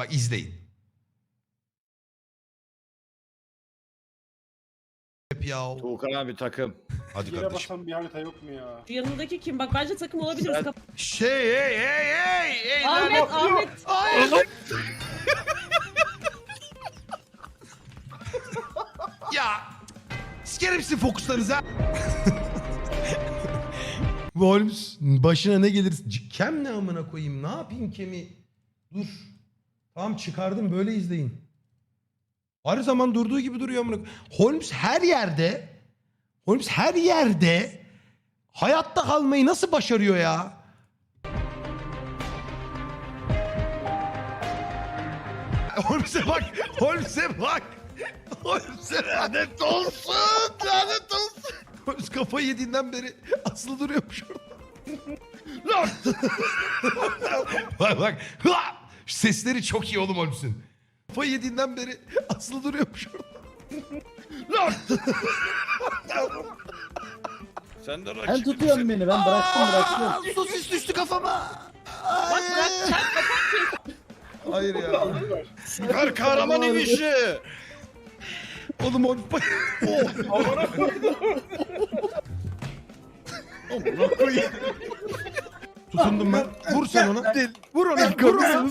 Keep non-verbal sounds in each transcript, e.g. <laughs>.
Bak izleyin. Hep ya. Tuğkan abi takım. Hadi Yere kardeşim. basan bir harita yok mu ya? Şu yanındaki kim? Bak bence takım olabiliriz. Kap- Şey hey hey hey hey. Ahmet, Ahmet. Hayır. <laughs> ya sikerim sizin fokuslarınızı ha. <laughs> Bu Holmes başına ne gelir? Kem ne amına koyayım? Ne yapayım kemi? Dur. Tamam çıkardım böyle izleyin. Her zaman durduğu gibi duruyor amına. Holmes her yerde Holmes her yerde hayatta kalmayı nasıl başarıyor ya? <laughs> Holmes'e bak. Holmes'e bak. Holmes'e lanet olsun. Lanet olsun. Holmes kafayı yediğinden beri asılı duruyormuş orada. <laughs> Lan. bak bak. Sesleri çok iyi oğlum Holmes'ün. Kafayı yediğinden beri <laughs> asılı duruyormuş orada. <laughs> Lan. Sen de Sen rakip. tutuyorsun beni ben bıraktım bıraktım. Sosis düştü kafama. Bak bırak sen kapat Hayır ya. Süper kahraman inişi. Oğlum Holmes Tutundum ben. Vur sen ona. Vur ona. Vur ona.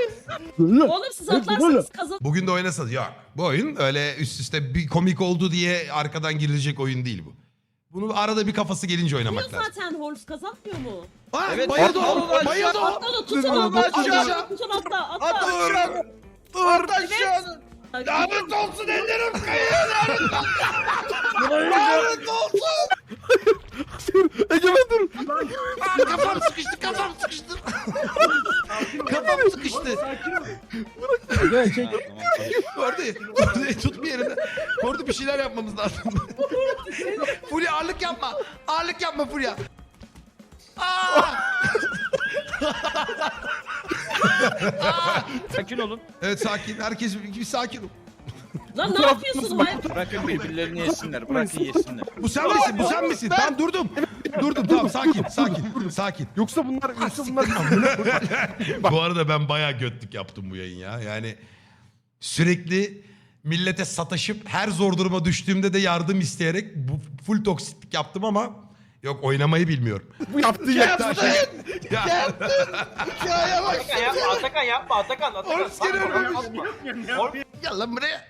Oğlum siz atlarsanız kazan. Bugün de oynasanız. Yok. Bu oyun öyle üst üste bir komik oldu diye arkadan girilecek oyun değil bu. Bunu arada bir kafası gelince oynamak Biliyor lazım. zaten Horus kazanmıyor mu? Ha, Evet, bayıldı atla o. onu Bayıldı o. Atla da tutun atla. Atla tutun atla atla. Dur aşağı. Lanet olsun ellerim kayıyor. Lanet Egemen çek. <laughs> Orada, orada tut bir yerinde. Orada bir şeyler yapmamız lazım. <laughs> Fulya ağırlık yapma. Ağırlık yapma Fulya. Aa! <laughs> Sakin olun. Evet sakin. Herkes bir, bir sakin ol. Lan ne yapıyorsun? Hayır. Bırakın birbirlerini yesinler. Bırakın yesinler. Bu sen misin? Bu sen misin? Ben durdum. Durdum tamam sakin sakin sakin. Yoksa bunlar yoksa bunlar <laughs> Bu arada ben bayağı götlük yaptım bu yayın ya. Yani sürekli millete sataşıp her zor duruma düştüğümde de yardım isteyerek bu full toksitlik yaptım ama yok oynamayı bilmiyorum. <laughs> bu yaptığı yaklaşım. Ya, Atakan yapma Atakan yapma Atakan Atakan. Oğlum seni Bak, öldürmüş. yapma. Gel lan buraya.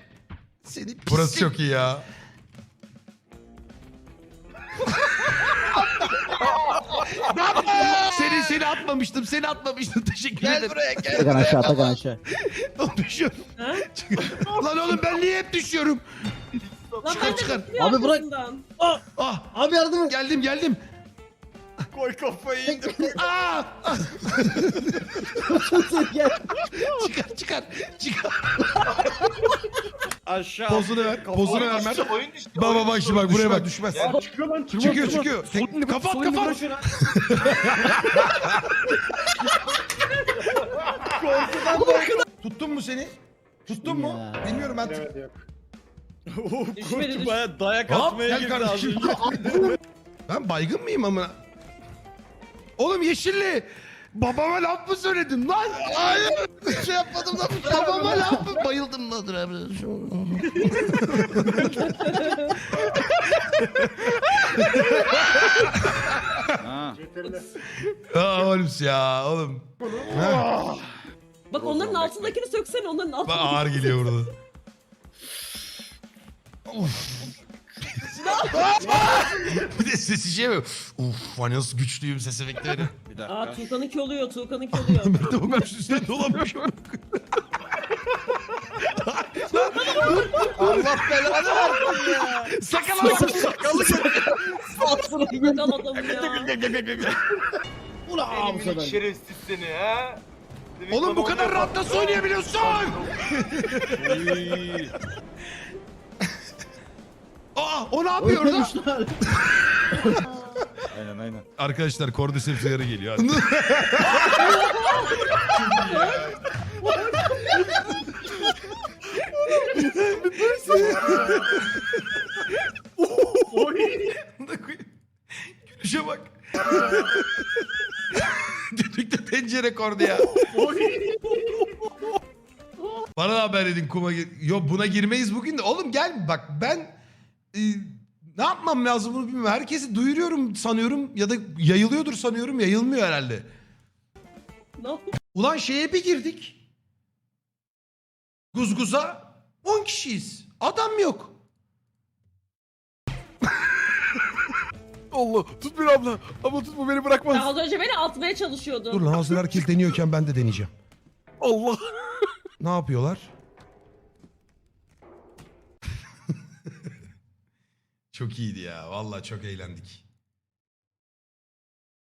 Seni Burası çok iyi ya. <laughs> seni seni atmamıştım. Seni atmamıştım. <laughs> Teşekkür ederim. buraya gel. Atakan aşağı Atakan aşağı. <laughs> Oğlum düşüyorum. <laughs> Lan oğlum ben niye hep düşüyorum? Lan Çıkar, ben de çıkar. Abi bırak. arkasından. Ah Abi yardım et. geldim geldim. Koy kafayı indir. Aa! <laughs> Çıkar çıkar çıkar. Aşağı. Pozunu ver. Pozunu ver Mert. Oyun düştü. Baba oyun bak düştü. şimdi bak buraya bak düşmez. Çıkıyor lan çıkıyor. Çıkıyor. Tek- Kapat kapat. <laughs> Tuttun mu seni? Tuttun mu? Ya. Bilmiyorum ben. <laughs> Düşmedi, Kurt baya dayak Hop atmaya gel girdi az kardeşim. önce. ben baygın mıyım ama? Oğlum yeşilli. Babama laf mı söyledim lan? Hayır. Bir şey yapmadım lan. <laughs> Babama laf mı? Bayıldım lan. Aa oğlum ya oğlum. Bak onların altındakini söksene onların bak altındakini. ağır geliyor burada. Uf. <laughs> <laughs> bir de sesi şey mi? Uf hani nasıl güçlüyüm ses efektleri. Bir dakika. Aa Tuğkan'ınki oluyor Tuğkan'ınki oluyor. <laughs> Ben de bakmış üstüne dolamış. Allah belanı versin ya. Sakal almış. Tuğkan adamı ya. Ulan bu sefer. şerefsiz seni ha. Oğlum bu kadar rahat nasıl oynayabiliyorsun? Aa o ne yapıyor orada? <laughs> Aynen aynen. Arkadaşlar Cordyceps uyarı geliyor. Gülüşe bak. Düdükte tencere kordu ya. Bana da haber edin kuma gir. Yo buna girmeyiz bugün de. Oğlum gel bak ben e, ne yapmam lazım bunu bilmiyorum. Herkesi duyuruyorum sanıyorum ya da yayılıyordur sanıyorum. Yayılmıyor herhalde. Ulan şeye bir girdik. Guzguza 10 kişiyiz. Adam yok. Allah tut beni abla. Abla tut bu beni bırakmaz. Ya az önce beni atmaya çalışıyordun. Dur lan hazır herkes deniyorken ben de deneyeceğim. Allah. Ne yapıyorlar? Çok iyiydi ya. Vallahi çok eğlendik.